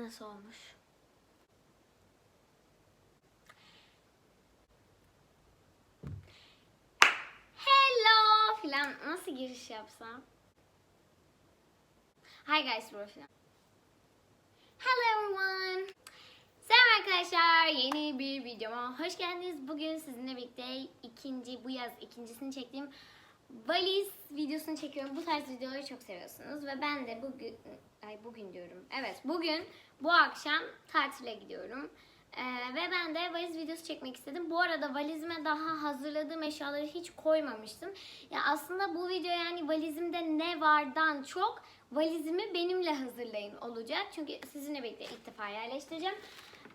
Nasıl olmuş? Hello filan nasıl giriş yapsam? Hi guys bro filan. Hello everyone. Selam arkadaşlar. Yeni bir videoma hoş geldiniz. Bugün sizinle birlikte ikinci bu yaz ikincisini çektiğim valiz videosunu çekiyorum. Bu tarz videoları çok seviyorsunuz ve ben de bugün ay bugün diyorum. Evet, bugün bu akşam tatile gidiyorum. Ee, ve ben de valiz videosu çekmek istedim. Bu arada valizime daha hazırladığım eşyaları hiç koymamıştım. Ya aslında bu video yani valizimde ne vardan çok valizimi benimle hazırlayın olacak. Çünkü sizinle birlikte ilk defa yerleştireceğim.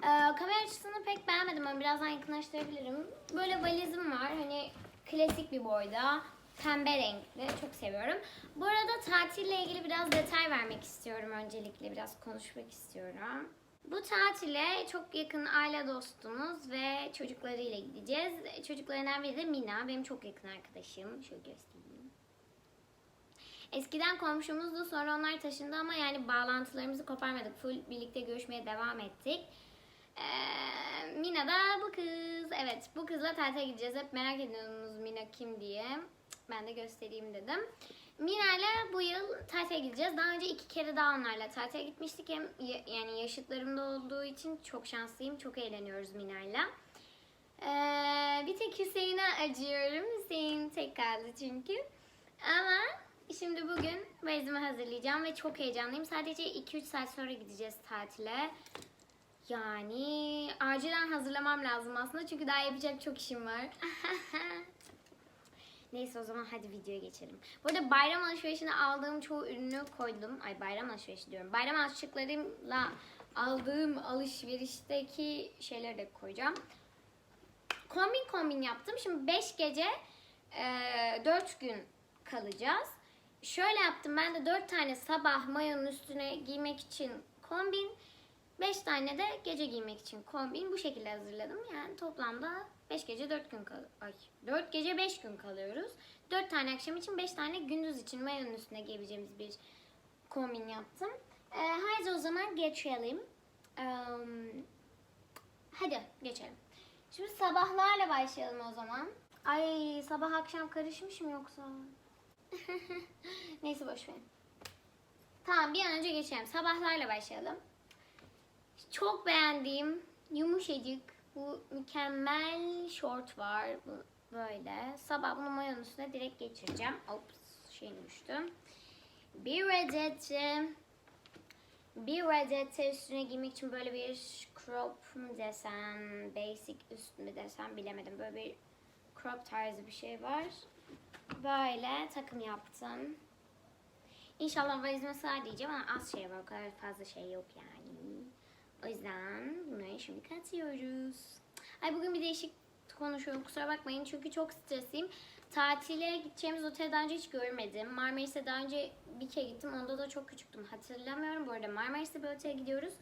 Ee, kamera açısını pek beğenmedim ama birazdan yakınlaştırabilirim. Böyle valizim var. Hani klasik bir boyda. Pembe renkli. Çok seviyorum. Bu arada tatille ilgili biraz detay vermek istiyorum öncelikle. Biraz konuşmak istiyorum. Bu tatile çok yakın aile dostumuz ve çocuklarıyla gideceğiz. Çocuklarından biri de Mina. Benim çok yakın arkadaşım. Şöyle göstereyim. Eskiden komşumuzdu sonra onlar taşındı ama yani bağlantılarımızı koparmadık. Full birlikte görüşmeye devam ettik. Ee, Mina da bu kız. Evet bu kızla tatile gideceğiz. Hep merak ediyorsunuz Mina kim diye. Ben de göstereyim dedim. Mina ile bu yıl tatile gideceğiz. Daha önce iki kere daha onlarla tatile gitmiştik. Hem ya- yani yaşıtlarımda olduğu için çok şanslıyım. Çok eğleniyoruz Mina'yla. Ee, bir tek Hüseyin'e acıyorum. Hüseyin tek kaldı çünkü. Ama şimdi bugün valizimi hazırlayacağım ve çok heyecanlıyım. Sadece 2-3 saat sonra gideceğiz tatile. Yani acilen hazırlamam lazım aslında çünkü daha yapacak çok işim var. Neyse o zaman hadi videoya geçelim. Bu arada bayram alışverişine aldığım çoğu ürünü koydum. Ay bayram alışverişi diyorum. Bayram harçlıklarımla aldığım alışverişteki şeyleri de koyacağım. Kombin kombin yaptım. Şimdi 5 gece e, 4 gün kalacağız. Şöyle yaptım. Ben de 4 tane sabah mayonun üstüne giymek için kombin. 5 tane de gece giymek için kombin bu şekilde hazırladım. Yani toplamda 5 gece 4 gün kal ay 4 gece 5 gün kalıyoruz. 4 tane akşam için 5 tane gündüz için mayonun üstüne giyebileceğimiz bir kombin yaptım. Ee, haydi o zaman geçelim. Ee, hadi geçelim. Şimdi sabahlarla başlayalım o zaman. Ay sabah akşam karışmışım yoksa. Neyse boş verin. Tamam bir an önce geçelim. Sabahlarla başlayalım. Çok beğendiğim yumuşacık bu mükemmel şort var. Böyle. Sabah bunu mayonun üstüne direkt geçireceğim. Ops şeyim düştü. Bir adet bir adet üstüne giymek için böyle bir crop mu desem, basic üst mü desem bilemedim. Böyle bir crop tarzı bir şey var. Böyle takım yaptım. İnşallah valizime sığar diyeceğim ama az şey var. O kadar fazla şey yok yani. O yüzden bunları şimdi katıyoruz. Ay bugün bir değişik konuşuyorum kusura bakmayın çünkü çok stresliyim. Tatile gideceğimiz oteli daha önce hiç görmedim. Marmaris'e daha önce bir kere gittim. Onda da çok küçüktüm. Hatırlamıyorum. Bu arada Marmaris'te bir otele gidiyoruz.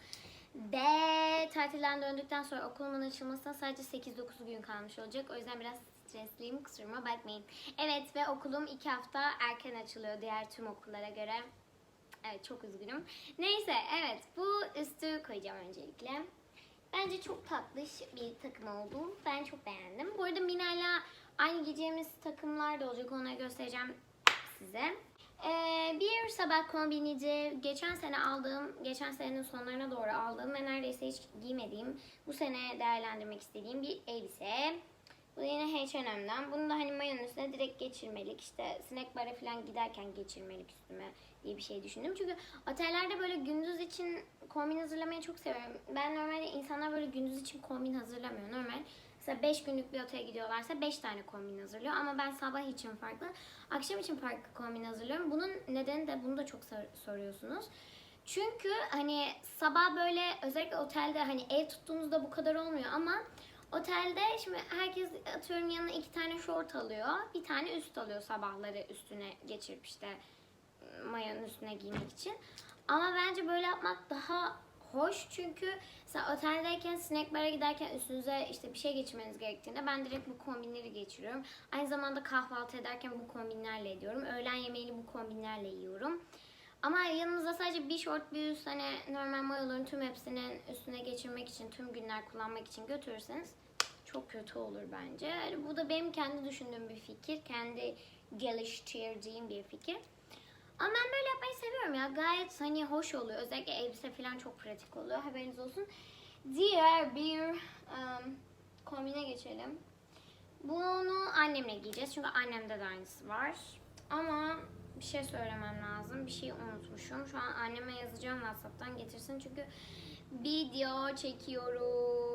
Ve tatilden döndükten sonra okulumun açılmasına sadece 8-9 gün kalmış olacak. O yüzden biraz stresliyim. Kusuruma bakmayın. Evet ve okulum 2 hafta erken açılıyor diğer tüm okullara göre. Evet çok üzgünüm. Neyse evet bu üstü koyacağım öncelikle. Bence çok tatlış bir takım oldu. Ben çok beğendim. Bu arada Mina'yla aynı giyeceğimiz takımlar da olacak. Onları göstereceğim size. Ee, bir sabah kombinici geçen sene aldığım, geçen senenin sonlarına doğru aldığım ve neredeyse hiç giymediğim, bu sene değerlendirmek istediğim bir elbise. Bu yine H&M'den. Bunu da hani mayonun üstüne direkt geçirmelik. işte snack bar'a falan giderken geçirmelik üstüme diye bir şey düşündüm. Çünkü otellerde böyle gündüz için kombin hazırlamayı çok seviyorum. Ben normalde insanlar böyle gündüz için kombin hazırlamıyor. Normal mesela 5 günlük bir otele gidiyorlarsa 5 tane kombin hazırlıyor. Ama ben sabah için farklı, akşam için farklı kombin hazırlıyorum. Bunun nedeni de bunu da çok sor- soruyorsunuz. Çünkü hani sabah böyle özellikle otelde hani ev tuttuğunuzda bu kadar olmuyor ama Otelde şimdi herkes atıyorum yanına iki tane şort alıyor. Bir tane üst alıyor sabahları üstüne geçirip işte mayonun üstüne giymek için. Ama bence böyle yapmak daha hoş çünkü mesela oteldeyken snack bar'a giderken üstünüze işte bir şey geçirmeniz gerektiğinde ben direkt bu kombinleri geçiriyorum. Aynı zamanda kahvaltı ederken bu kombinlerle ediyorum. Öğlen yemeğini bu kombinlerle yiyorum. Ama yanınızda sadece bir short bir üst hani normal mayoların tüm hepsinin üstüne geçirmek için tüm günler kullanmak için götürürseniz çok kötü olur bence. Yani bu da benim kendi düşündüğüm bir fikir. Kendi geliştirdiğim bir fikir. Ama ben böyle yapmayı seviyorum ya. Gayet hani hoş oluyor. Özellikle elbise falan çok pratik oluyor. Haberiniz olsun. Diğer bir um, kombine geçelim. Bunu annemle giyeceğiz. Çünkü annemde de aynısı var. Ama bir şey söylemem lazım. Bir şey unutmuşum. Şu an anneme yazacağım WhatsApp'tan getirsin. Çünkü video çekiyorum.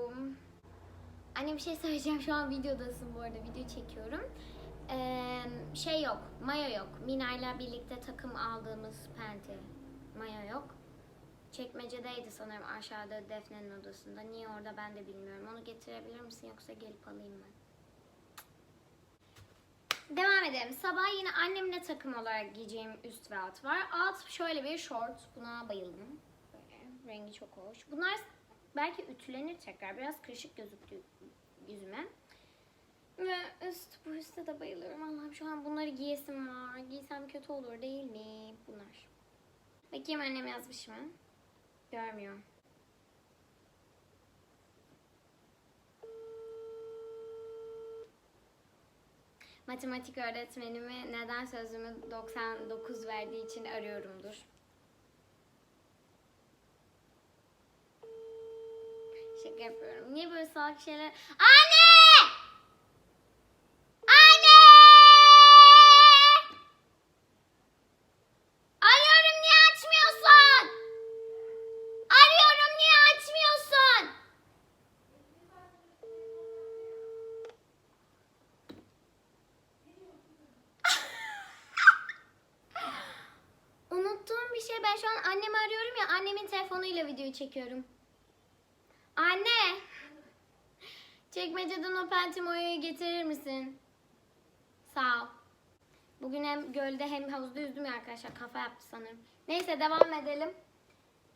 Anne bir şey söyleyeceğim. Şu an videodasın bu arada. Video çekiyorum. Ee, şey yok. Mayo yok. Mina'yla birlikte takım aldığımız penti. Mayo yok. Çekmecedeydi sanırım aşağıda Defne'nin odasında. Niye orada ben de bilmiyorum. Onu getirebilir misin yoksa gelip alayım ben? Devam edelim. Sabah yine annemle takım olarak giyeceğim üst ve alt var. Alt şöyle bir short. Buna bayıldım. Böyle. Rengi çok hoş. Bunlar belki ütülenir tekrar. Biraz kırışık gözüktü yüzüme. Ve üst, bu üste de bayılıyorum. Allah'ım şu an bunları giyesim var. Giysem kötü olur değil mi? Bunlar. Bakayım annem yazmış mı? Görmüyorum. Matematik öğretmenimi neden sözümü 99 verdiği için arıyorumdur. Şaka yapıyorum. Niye böyle salak şeyler... Anne! Anne! Arıyorum niye açmıyorsun? Arıyorum niye açmıyorsun? Unuttuğum bir şey ben şu an annemi arıyorum ya annemin telefonuyla video çekiyorum. Anne! Çekmeceden o pentimoyu getirir misin? Sağ ol. Bugün hem gölde hem havuzda yüzdüm ya arkadaşlar. Kafa yaptı sanırım. Neyse devam edelim.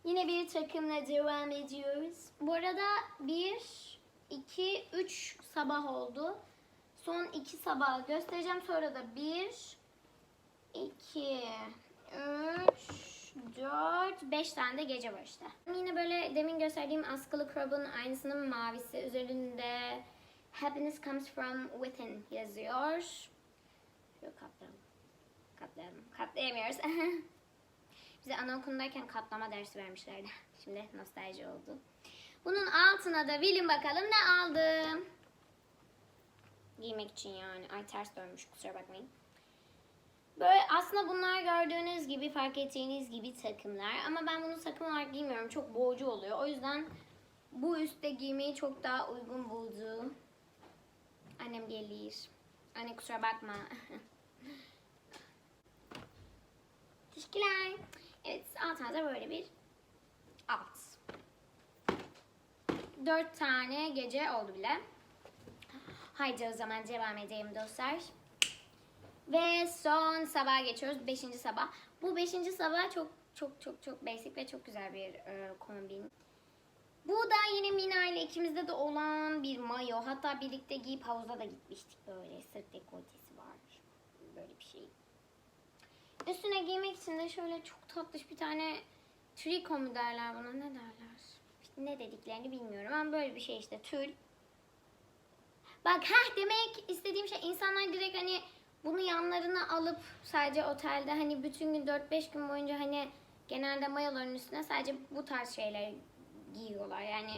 Yine bir takımla devam ediyoruz. Bu arada bir, iki, üç sabah oldu. Son iki sabah göstereceğim. Sonra da bir, iki, üç, dört, beş tane de gece var işte. Yine böyle demin gösterdiğim askılı crop'un aynısının mavisi. Üzerinde Happiness comes from within yazıyor. Şöyle katlayalım. Katlayalım. Katlayamıyoruz. Bize anaokulundayken katlama dersi vermişlerdi. Şimdi nostalji oldu. Bunun altına da bilin bakalım ne aldım. Giymek için yani. Ay ters dönmüş kusura bakmayın. Aslında bunlar gördüğünüz gibi fark ettiğiniz gibi takımlar. Ama ben bunu takım olarak giymiyorum. Çok boğucu oluyor. O yüzden bu üstte giymeyi çok daha uygun buldu. Annem gelir. Anne kusura bakma. Teşekkürler. Evet altına da böyle bir alt. Dört tane gece oldu bile. Haydi o zaman devam edeyim dostlar. Ve son sabah geçiyoruz. Beşinci sabah. Bu beşinci sabah çok çok çok çok basic ve çok güzel bir e, kombin. Bu da yine Mina ile ikimizde de olan bir mayo. Hatta birlikte giyip havuza da gitmiştik böyle. Sırt dekoltesi var. Böyle bir şey. Üstüne giymek için de şöyle çok tatlış bir tane triko mu derler buna ne derler? Ne dediklerini bilmiyorum ama böyle bir şey işte tül. Bak ha demek istediğim şey insanlar direkt hani bunu yanlarına alıp sadece otelde hani bütün gün 4-5 gün boyunca hani genelde mayoların üstüne sadece bu tarz şeyler giyiyorlar. Yani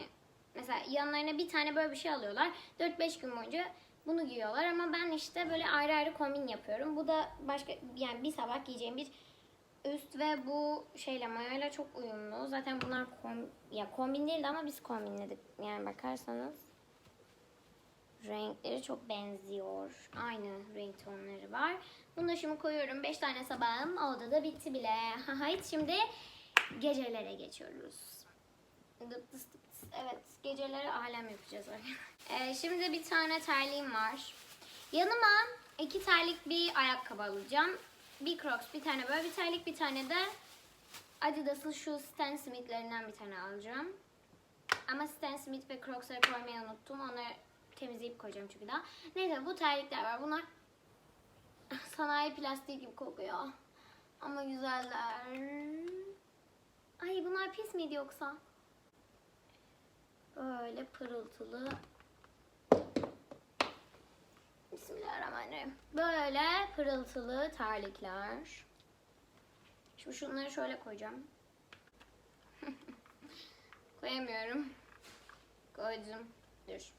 mesela yanlarına bir tane böyle bir şey alıyorlar. 4-5 gün boyunca bunu giyiyorlar ama ben işte böyle ayrı ayrı kombin yapıyorum. Bu da başka yani bir sabah giyeceğim bir üst ve bu şeyle mayoyla çok uyumlu. Zaten bunlar kom, ya kombin değildi ama biz kombinledik. Yani bakarsanız renkleri çok benziyor. Aynı renk tonları var. Bunu da şimdi koyuyorum. 5 tane sabahım oldu da bitti bile. Haydi şimdi gecelere geçiyoruz. Evet geceleri alem yapacağız. ee, şimdi bir tane terliğim var. Yanıma iki terlik bir ayakkabı alacağım. Bir Crocs bir tane böyle bir terlik bir tane de Adidas'ın şu Stan Smith'lerinden bir tane alacağım. Ama Stan Smith ve Crocs'ları koymayı unuttum. Onları temizleyip koyacağım çünkü daha. Neyse bu terlikler var. Bunlar sanayi plastiği gibi kokuyor. Ama güzeller. Ay bunlar pis miydi yoksa? Böyle pırıltılı. Bismillahirrahmanirrahim. Böyle pırıltılı terlikler. Şimdi şunları şöyle koyacağım. Koyamıyorum. Koydum. Dur.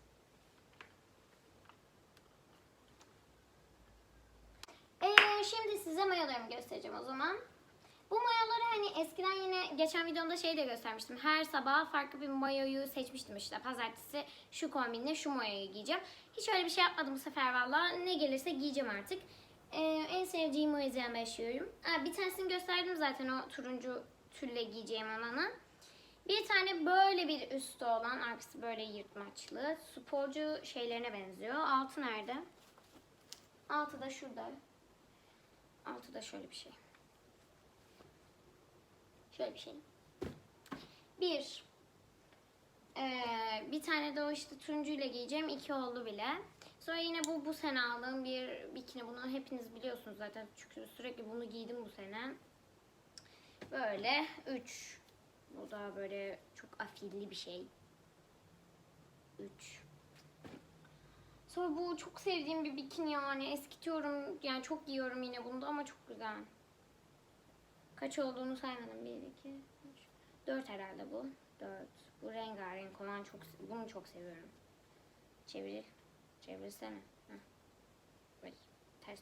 Ee, şimdi size mayolarımı göstereceğim o zaman. Bu mayoları hani eskiden yine geçen videomda şey de göstermiştim. Her sabah farklı bir mayoyu seçmiştim işte. Pazartesi şu kombinle şu mayoyu giyeceğim. Hiç öyle bir şey yapmadım bu sefer valla. Ne gelirse giyeceğim artık. Ee, en sevdiğim o yüzden başlıyorum. Aa, bir tanesini gösterdim zaten o turuncu tülle giyeceğim olanı. Bir tane böyle bir üstü olan, arkası böyle yırtmaçlı. Sporcu şeylerine benziyor. Altı nerede? Altı da şurada. Altı da şöyle bir şey. Şöyle bir şey. Bir. Ee, bir tane de o işte turuncuyla giyeceğim. İki oldu bile. Sonra yine bu bu sene aldığım bir bikini. Bunu hepiniz biliyorsunuz zaten. Çünkü sürekli bunu giydim bu sene. Böyle üç. Bu da böyle çok afilli bir şey. Üç. Sonra bu çok sevdiğim bir bikini yani. Eskitiyorum. Yani çok giyiyorum yine bunu da ama çok güzel. Kaç olduğunu saymadım. 1, 2, 3, 4 herhalde bu. 4. Bu rengarenk olan çok bunu çok seviyorum. Çevir. Çevirsene. Heh. Ay, ters.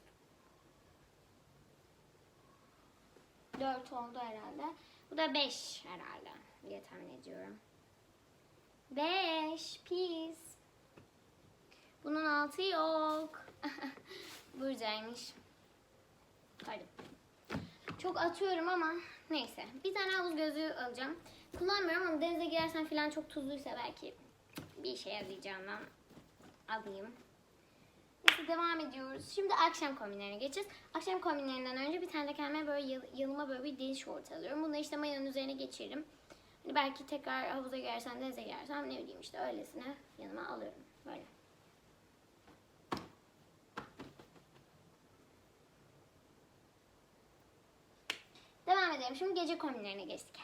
4 oldu herhalde. Bu da 5 herhalde diye tahmin ediyorum. 5 pis. Bunun altı yok. Buradaymış. Hadi. Çok atıyorum ama neyse. Bir tane havuz gözlüğü alacağım. Kullanmıyorum ama denize girersen falan çok tuzluysa belki bir işe yarayacağından alayım. Neyse devam ediyoruz. Şimdi akşam kombinlerine geçeceğiz. Akşam kombinlerinden önce bir tane de kendime böyle yanıma böyle bir deniz şort alıyorum. Bunu işte mayonun üzerine geçiririm. Hani belki tekrar havuza girersem, denize girersem ne bileyim işte öylesine yanıma alıyorum. Böyle. Devam edelim. Şimdi gece kombinlerine geçtik.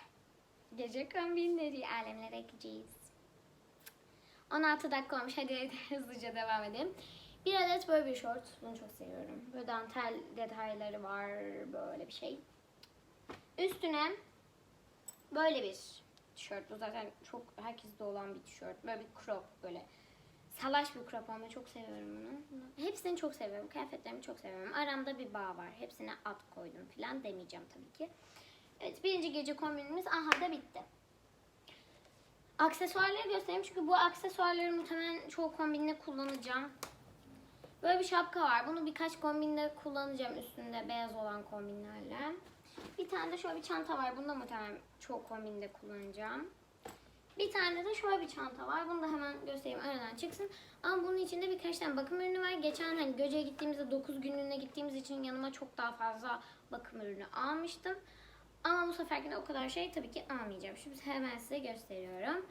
Gece kombinleri alemlere gideceğiz. 16 dakika olmuş. Hadi hızlıca devam edelim. Bir adet böyle bir şort. Bunu çok seviyorum. Böyle dantel detayları var. Böyle bir şey. Üstüne böyle bir tişört. Bu zaten çok herkeste olan bir tişört. Böyle bir crop böyle. Salaş crop ama çok seviyorum bunu. Hepsini çok seviyorum. Kıyafetlerimi çok seviyorum. Aramda bir bağ var. Hepsine at koydum falan demeyeceğim tabii ki. Evet birinci gece kombinimiz aha da bitti. Aksesuarları göstereyim çünkü bu aksesuarları muhtemelen çoğu kombinde kullanacağım. Böyle bir şapka var. Bunu birkaç kombinde kullanacağım üstünde beyaz olan kombinlerle. Bir tane de şöyle bir çanta var. Bunu da muhtemelen çoğu kombinde kullanacağım. Bir tane de şöyle bir çanta var. Bunu da hemen göstereyim aradan çıksın. Ama bunun içinde birkaç tane bakım ürünü var. Geçen hani Göce'ye gittiğimizde 9 günlüğüne gittiğimiz için yanıma çok daha fazla bakım ürünü almıştım. Ama bu seferkine o kadar şey tabii ki almayacağım. Şimdi hemen size gösteriyorum.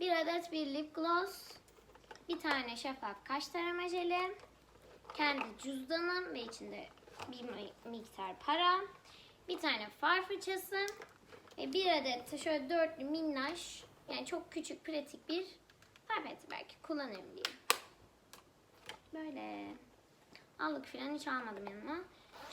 Bir adet bir lip gloss. Bir tane şeffaf kaş tarama jeli. Kendi cüzdanım ve içinde bir mi- miktar para. Bir tane far fırçası. Ve bir adet de şöyle dörtlü minnaş yani çok küçük pratik bir far peti belki kullanırım diye. Böyle. Allık falan hiç almadım yanıma.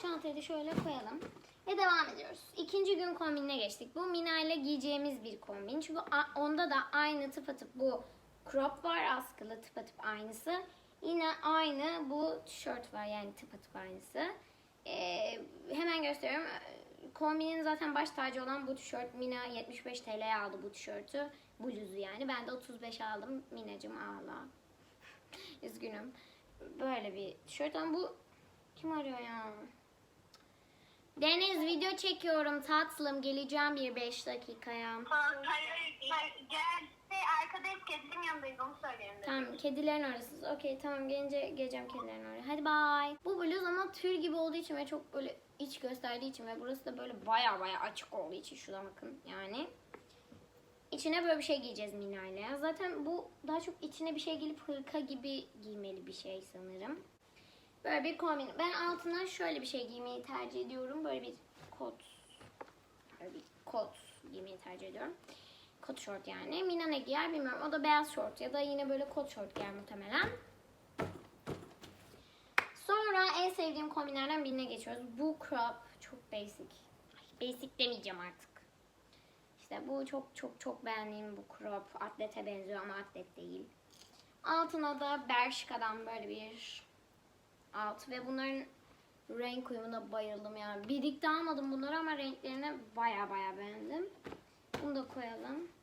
Çantayı da şöyle koyalım. Ve devam ediyoruz. İkinci gün kombinine geçtik. Bu Mina ile giyeceğimiz bir kombin. Çünkü onda da aynı tıpatıp bu crop var. Askılı tıpatıp aynısı. Yine aynı bu tişört var yani tıpatıp aynısı. Ee, hemen gösteriyorum. Kombinin zaten baş tacı olan bu tişört. Mina 75 TL'ye aldı bu tişörtü. Bluzu yani. Ben de 35 aldım. Minacım ağla. Üzgünüm. Böyle bir tişört ama bu kim arıyor ya? Deniz video çekiyorum tatlım. Geleceğim bir 5 dakikaya. Hayır, hayır, gel. Şey, arkadayız, kedimin yanındayız, onu söyleyelim dedim. Tamam kedilerin orasız. Okey tamam gelince geleceğim kedilerin oraya. Hadi bye. Bu bluz ama tül gibi olduğu için ve çok böyle iç gösterdiği için ve burası da böyle baya baya açık olduğu için şuna bakın yani. İçine böyle bir şey giyeceğiz Mina ile. Zaten bu daha çok içine bir şey gelip hırka gibi giymeli bir şey sanırım. Böyle bir kombin. Ben altına şöyle bir şey giymeyi tercih ediyorum. Böyle bir kot. Böyle bir kot giymeyi tercih ediyorum. Kot şort yani. Mina ne giyer bilmiyorum. O da beyaz şort ya da yine böyle kot şort giyer muhtemelen. Sonra en sevdiğim kombinlerden birine geçiyoruz. Bu crop çok basic. Ay, basic demeyeceğim artık. İşte bu çok çok çok beğendiğim bu crop. Atlete benziyor ama atlet değil. Altına da Bershka'dan böyle bir alt ve bunların renk uyumuna bayıldım yani. Birlikte almadım bunları ama renklerini baya baya beğendim. Bunu da koyalım.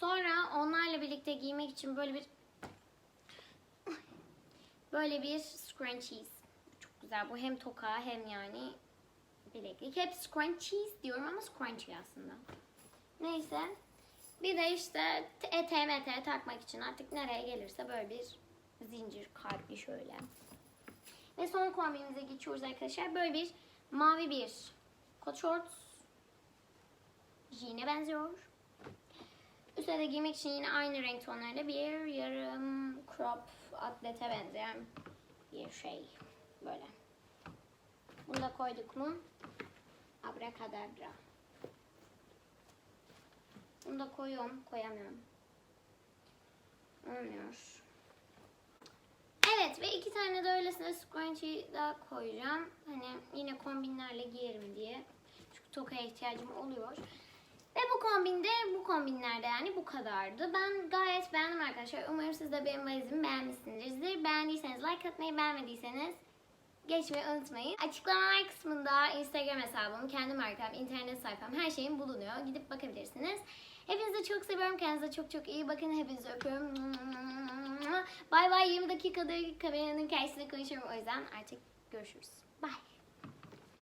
Sonra onlarla birlikte giymek için böyle bir böyle bir scrunchies. Çok güzel. Bu hem toka hem yani bileklik. Hep scrunchies diyorum ama scrunchie aslında. Neyse. Bir de işte eteğe meteğe takmak için artık nereye gelirse böyle bir zincir kalpli şöyle. Ve son kombinimize geçiyoruz arkadaşlar. Böyle bir mavi bir kot short. Jean'e benziyor. Üstüne de giymek için yine aynı renk tonlarında bir yarım crop atlete benzeyen bir şey. Böyle. Bunu da koyduk mu? Abrakadabra. Bunu da koyuyorum. Koyamıyorum. Olmuyor. Evet ve iki tane de öylesine scrunchie daha koyacağım. Hani yine kombinlerle giyerim diye. Çünkü tokaya ihtiyacım oluyor. Ve bu kombinde bu kombinlerde yani bu kadardı. Ben gayet beğendim arkadaşlar. Umarım siz de benim valizimi beğenmişsinizdir. Beğendiyseniz like atmayı, beğenmediyseniz geçmeyi unutmayın. Açıklamalar kısmında Instagram hesabım, kendi markam, internet sayfam her şeyim bulunuyor. Gidip bakabilirsiniz. Hepinizi çok seviyorum. Kendinize çok çok iyi bakın. Hepinizi öpüyorum. Bay bay. 20 dakikadır kameranın karşısında konuşuyorum. O yüzden artık görüşürüz. Bye.